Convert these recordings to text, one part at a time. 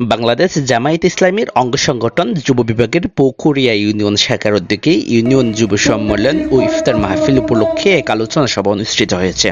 বাংলাদেশ জামায়াত ইসলামীর অঙ্গ সংগঠন যুব বিভাগের পৌকুরিয়া ইউনিয়ন শাখার উদ্যোগে ইউনিয়ন যুব সম্মেলন ও ইফতার মাহফিল উপলক্ষে এক আলোচনা সভা অনুষ্ঠিত হয়েছে।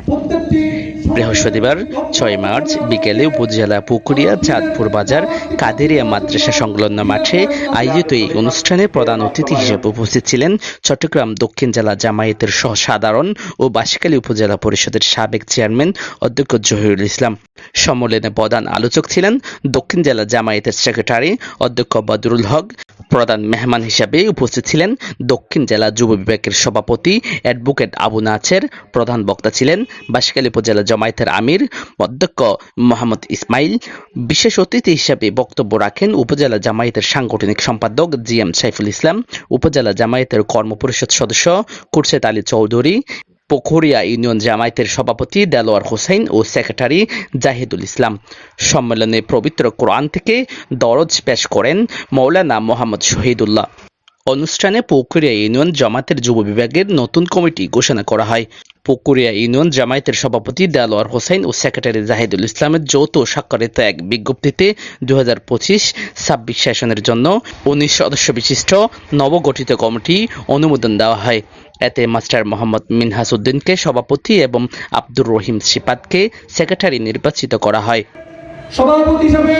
বৃহস্পতিবার ছয় মার্চ বিকেলে উপজেলা পুকুরিয়া চাঁদপুর বাজার কাদেরিয়া মাদ্রাসা সংলগ্ন মাঠে আয়োজিত এই অনুষ্ঠানে প্রধান অতিথি হিসেবে উপস্থিত ছিলেন চট্টগ্রাম দক্ষিণ জেলা জামায়াতের সহ সাধারণ ও বাঁশখালী উপজেলা পরিষদের সাবেক চেয়ারম্যান অধ্যক্ষ জহিরুল ইসলাম। সম্মেলনে প্রধান আলোচক ছিলেন দক্ষিণ জেলা জামায়াতের সেক্রেটারি অধ্যক্ষ বদরুল হক। প্রধান মেহমান হিসেবে উপস্থিত ছিলেন দক্ষিণ জেলা যুব বিভাগের সভাপতি অ্যাডভোকেট আবু নাছের প্রধান বক্তা ছিলেন বাঁশখালী উপজেলা জামায়াতের আমির, অধ্যক্ষ মোহাম্মদ ইসমাইল, বিশেষ অতিথি হিসেবে বক্তব্য রাখেন উপজেলা জামায়াতের সাংগঠনিক সম্পাদক জি এম সাইফুল ইসলাম, উপজেলা জামায়াতের কর্মপরিষদ সদস্য কুরশেদ আলী চৌধুরী, পোখরিয়া ইউনিয়ন জামায়াতের সভাপতি দেলোয়ার হোসেন ও সেক্রেটারি জাহিদুল ইসলাম। সম্মেলনে পবিত্র কোরআন থেকে দরজ পেশ করেন মৌলানা মোহাম্মদ শহীদুল্লাহ। অনুষ্ঠানে পুকুরিয়া ইউনিয়ন জামাতের যুব বিভাগের নতুন কমিটি ঘোষণা করা হয়। পুকুরিয়া ইউনিয়ন জামায়াতের সভাপতি দেলোয়ার হোসেন ও সেক্রেটারি জাহিদুল ইসলামের যৌথ স্বাক্ষরিত এক বিজ্ঞপ্তিতে দু হাজার পঁচিশ ছাব্বিশ সেশনের জন্য উনিশ সদস্য বিশিষ্ট নবগঠিত কমিটি অনুমোদন দেওয়া হয়। এতে মাস্টার মোহাম্মদ মিনহাস উদ্দিনকে সভাপতি এবং আব্দুর রহিম সিপাতকে সেক্রেটারি নির্বাচিত করা হয়। সভাপতি হিসাবে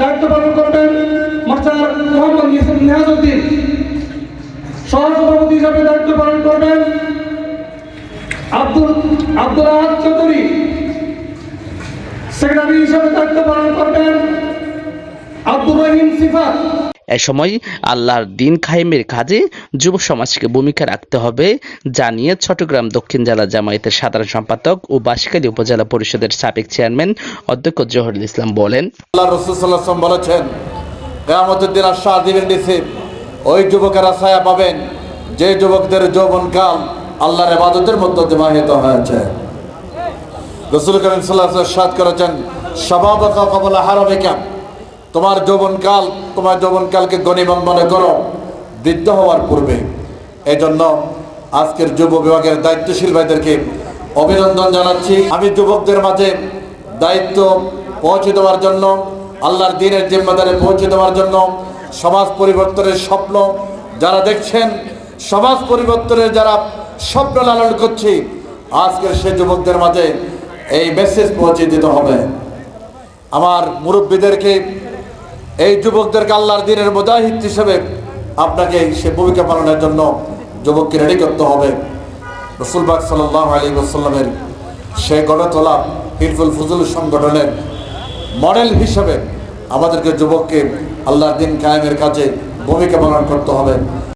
দায়িত্ব পালন করবেন মাস্টার মোহাম্মদ নিহাজউদ্দিন সহসভাপতি হিসাবে দায়িত্ব পালন করবেন আব্দুল আব্দুল আহাদ চৌধুরী। সেক্রেটারি হিসাবে দায়িত্ব পালন করবেন আব্দুর রহিম সিফাত। এ সময় আল্লাহর দিন খায়েমের কাজে যুব সমাজকে ভূমিকা রাখতে হবে জানিয়ে চট্টগ্রাম দক্ষিণ জেলা জামায়াতের সাধারণ সম্পাদক ও বাঁশখালী উপজেলা পরিষদের সাবেক চেয়ারম্যান অধ্যক্ষ জহরুল ইসলাম বলেন আল্লাহ রসুল্লাহাম বলেছেন কেয়ামতের দিন আশ্বাস দিবেন ওই যুবকেরা ছায়া পাবেন, যে যুবকদের যৌবনকাল আল্লাহর এবাদতের মধ্যে দিমাহিত হয়েছে। রসুল করিম সাল্লাহ সাদ করেছেন স্বভাব কবলা হারাবেকা তোমার যৌবনকাল তোমার যৌবনকালকে গণিবন মনে করো, বৃদ্ধ হওয়ার পূর্বে। এই জন্য আজকের যুব বিভাগের দায়িত্বশীল ভাইদেরকে অভিনন্দন জানাচ্ছি। আমি যুবকদের মাঝে দায়িত্ব পৌঁছে দেওয়ার জন্য, আল্লাহর দিনের জিম্মাদারে পৌঁছে দেওয়ার জন্য সমাজ পরিবর্তনের স্বপ্ন যারা দেখছেন, সমাজ পরিবর্তনের যারা স্বপ্ন লালন করছি, আজকের সে যুবকদের মাঝে এই মেসেজ পৌঁছে দিতে হবে। আমার মুরব্বীদেরকে, এই যুবকদেরকে আল্লাহর দিনের মুজাহিদ হিসেবে আপনাকে সে ভূমিকা পালনের জন্য যুবককে রেডি করতে হবে। রসুলবাগ সাল্লাহ আলী ওসাল্লামের সে গড়ে তোলা হিরফুল ফজুল সংগঠনের মডেল হিসেবে আমাদেরকে যুবককে আল্লাহর দিন কায়েমের কাজে ভূমিকা পালন করতে হবে।